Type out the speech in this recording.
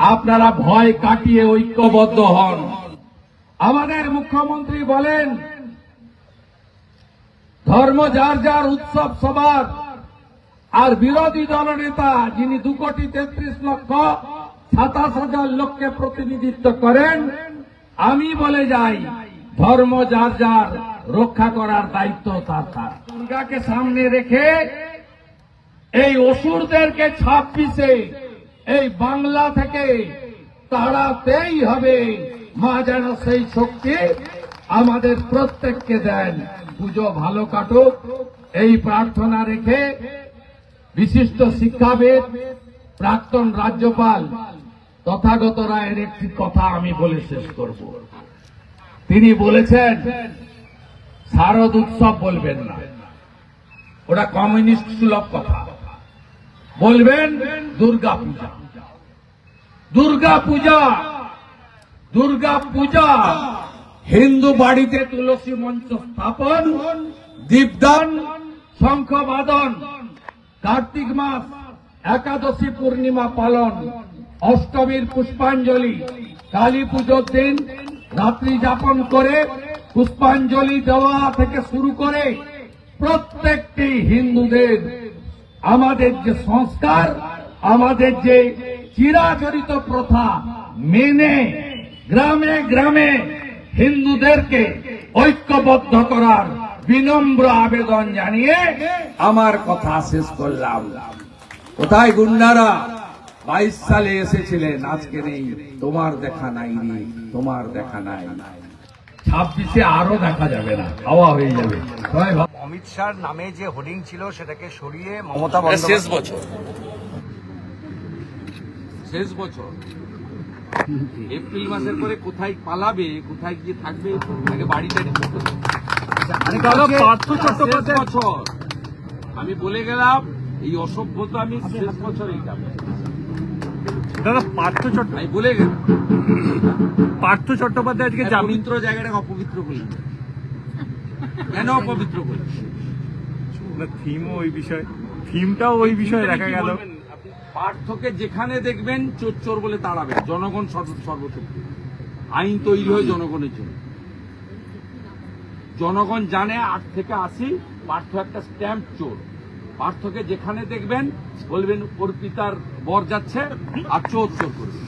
আপনারা ভয় কাটিয়ে ঐক্যবদ্ধ হন। আমাদের মুখ্যমন্ত্রী বলেন, ধর্ম যার যার উৎসব সবার, আর বিরোধী দলনেতা যিনি দু কোটি তেত্রিশ লক্ষ সাতাশ হাজার লোককে প্রতিনিধিত্ব করেন, আমি বলে যাই, ধর্ম যার যার রক্ষা করার দায়িত্ব তার তার। দুর্গাকে সামনে রেখে এই অসুরদেরকে ছাপ ছাব্বিশে এই বাংলা থেকে তাড়াতেই হবে। মা যেন সেই শক্তি আমাদের প্রত্যেককে দেন। পুজো ভালো কাটুক। এই প্রার্থনা রেখে বিশিষ্ট শিক্ষাবিদ, প্রাক্তন রাজ্যপাল, তথাগত রায়ের একটি কথা আমি বলে শেষ করব। তিনি বলেছেন, শারদ উৎসব বলবেন না। ওটা কমিউনিস্ট সুলভ কথা। বলবেন দুর্গা পূজা। দুর্গা পূজা দুর্গা পূজা। হিন্দু বাড়িতে তুলসী মঞ্চ স্থাপন, দীপদান শঙ্খবাদন কার্তিক মাস, একাদশী পূর্ণিমা পালন, অষ্টমীর পুষ্পাঞ্জলি, কালী পুজোর দিন রাত্রি যাপন করে পুষ্পাঞ্জলি দেওয়া থেকে শুরু করে প্রত্যেকটি হিন্দুদের আমাদের যে সংস্কার, আমাদের যে চিরাচরিত প্রথা মেনে গ্রামে গ্রামে হিন্দুদেরকে ঐক্যবদ্ধ করার বিনম্র আবেদন জানিয়ে আমার কথা শেষ করলাম। কোথায় গুন্ডারা? বাইশ সালে এসেছিলেন। আজকে নেই তোমার দেখা নাই তোমার দেখা নাই। ছাব্বিশে আরও দেখা যাবে না হাওয়া হয়ে যাবে। অমিত শাহর নামে যে হোর্ডিং ছিল সেটাকে সরিয়ে মমতা শেষ বন্দ্যোপাধ্যায় বছর। শেষ বছর। এপ্রিল মাসের পরে কোথায় পালাবে কোথায় গিয়ে থাকবে বাড়িতে পার্থ চট্টোপাধ্যায় বছর। আমি বলে গেলাম এই অসভ্যতা আমি শেষ বছরেই যাব দাদা পার্থ চট্ট আমি বলে গেলাম। পার্থ চট্টোপাধ্যায় আজকে জামিন পবিত্র জায়গাটাকে অপবিত্র করলেন। কেন অপবিত্র করলেন? থিমও ওই বিষয়। থিমটাও ওই বিষয়ে দেখা গেল। পার্থকে যেখানে দেখবেন চোর চোর বলে তাড়াবেন জনগণ সর্ব- সর্বক্ষেত্রে আইন তৈরি হয় জনগণের জন্য। জনগণ জানে আট থেকে আশি পার্থ একটা স্ট্যাম্প চোর। পার্থকে যেখানে দেখবেন বলবেন ওর পিতার বর যাচ্ছে আর চোর চোর করবে।